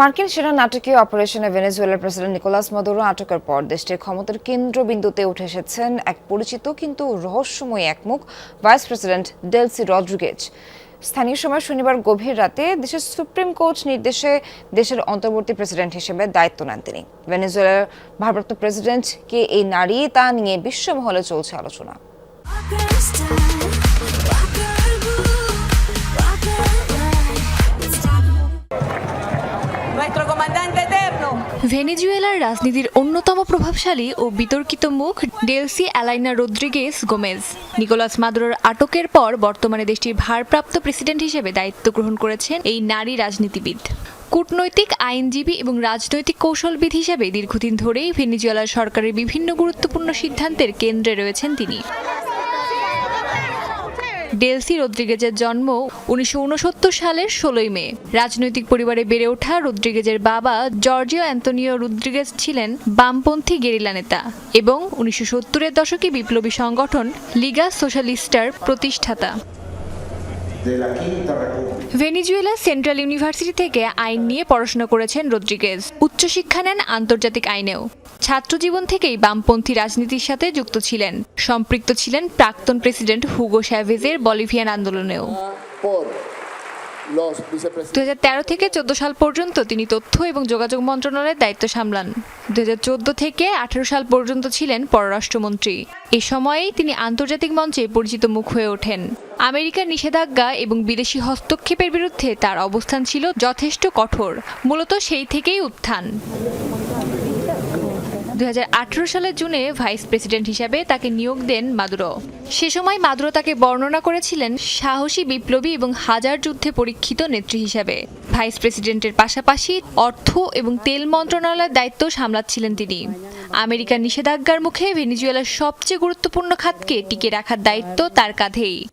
মার্কিন সেনা নাটকীয় অপারেশনে ভেনেজুয়েলার প্রেসিডেন্ট নিকোলাস মাদুরো আটকের পর দেশটির ক্ষমতার কেন্দ্রবিন্দুতে উঠে এসেছেন এক পরিচিত কিন্তু রহস্যময় একমুখ ভাইস প্রেসিডেন্ট ডেলসি রদ্রিগেজ স্থানীয় সময় শনিবার গভীর রাতে দেশের সুপ্রিম কোর্ট নির্দেশে দেশের অন্তর্বর্তী প্রেসিডেন্ট হিসেবে দায়িত্ব নেন তিনি। ভেনেজুয়েলার ভারপ্রাপ্ত প্রেসিডেন্ট কে এই নারী তা নিয়ে বিশ্বমহলে চলছে আলোচনা। ভেনেজুয়েলার রাজনীতির অন্যতম প্রভাবশালী ও বিতর্কিত মুখ Delcy Eloina Rodriguez Gomez. Nicolas মাদুরোর আটকের পর বর্তমানে দেশটির ভারপ্রাপ্ত প্রেসিডেন্ট হিসেবে দায়িত্ব গ্রহণ করেছেন এই নারী রাজনীতিবিদ। কূটনৈতিক আইনজীবী এবং রাজনৈতিক কৌশলবিদ হিসেবে দীর্ঘদিন ধরেই ভেনেজুয়েলার সরকারের বিভিন্ন গুরুত্বপূর্ণ সিদ্ধান্তের কেন্দ্রে রয়েছেন তিনি। ডেলসি রদ্রিগেজের জন্ম উনিশশো উনসত্তর সালের ষোলোই মে। রাজনৈতিক পরিবারে বেড়ে ওঠা রদ্রিগেজের বাবা জর্জিও অ্যান্তোনিও রুদ্রিগেজ ছিলেন বামপন্থী গেরিলা নেতা এবং উনিশশো সত্তরের দশকে বিপ্লবী সংগঠন লিগা সোশ্যালিস্টার প্রতিষ্ঠাতা। ভেনিজুয়েলা সেন্ট্রাল ইউনিভার্সিটি থেকে আইন নিয়ে পড়াশোনা করেছেন রদ্রিগেজ। উচ্চশিক্ষা নেন আন্তর্জাতিক আইনেও। ছাত্রজীবন থেকেই বামপন্থী রাজনীতির সাথে যুক্ত ছিলেন। সম্পৃক্ত ছিলেন প্রাক্তন প্রেসিডেন্ট হুগো শ্যাভেজের বলিভিয়ান আন্দোলনেও। দু. থেকে চোদ্দ সাল পর্যন্ত তিনি তথ্য এবং যোগাযোগ মন্ত্রণালয়ের দায়িত্ব সামলান। দু হাজার চৌদ্দ থেকে আঠারো সাল পর্যন্ত ছিলেন পররাষ্ট্রমন্ত্রী। এ সময়েই তিনি আন্তর্জাতিক মঞ্চে পরিচিত মুখ হয়ে ওঠেন। আমেরিকার নিষেধাজ্ঞা এবং বিদেশি হস্তক্ষেপের বিরুদ্ধে তার অবস্থান ছিল যথেষ্ট কঠোর, মূলত সেই থেকেই উত্থান। দু হাজার আঠেরো সালের জুনে ভাইস প্রেসিডেন্ট হিসাবে তাকে নিয়োগ দেন মাদুরো। সে সময় মাদুরো তাকে বর্ণনা করেছিলেন সাহসী বিপ্লবী এবং হাজার যুদ্ধে পরীক্ষিত নেত্রী হিসাবে। ভাইস প্রেসিডেন্টের পাশাপাশি অর্থ এবং তেল মন্ত্রণালয়ের দায়িত্ব সামলাচ্ছিলেন তিনি। আমেরিকার নিষেধাজ্ঞার মুখে ভেনিজুয়েলার সবচেয়ে গুরুত্বপূর্ণ খাতকে টিকে রাখার দায়িত্ব তার কাঁধেই.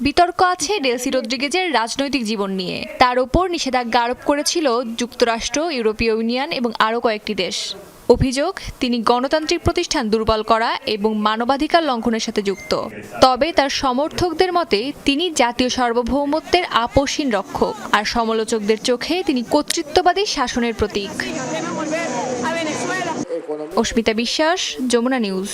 বিতর্ক আছে ডেলসি রদ্রিগেজের রাজনৈতিক জীবন নিয়ে। তার ওপর নিষেধাজ্ঞা আরোপ করেছিল যুক্তরাষ্ট্র ইউরোপীয় ইউনিয়ন এবং আরও কয়েকটি দেশ। অভিযোগ তিনি গণতান্ত্রিক প্রতিষ্ঠান দুর্বল করা এবং মানবাধিকার লঙ্ঘনের সাথে যুক্ত। তবে তার সমর্থকদের মতে তিনি জাতীয় সার্বভৌমত্বের আপসীন রক্ষক। আর সমালোচকদের চোখে তিনি কর্তৃত্ববাদী শাসনের প্রতীক। অস্মিতা বিশ্বাস যমুনা নিউজ।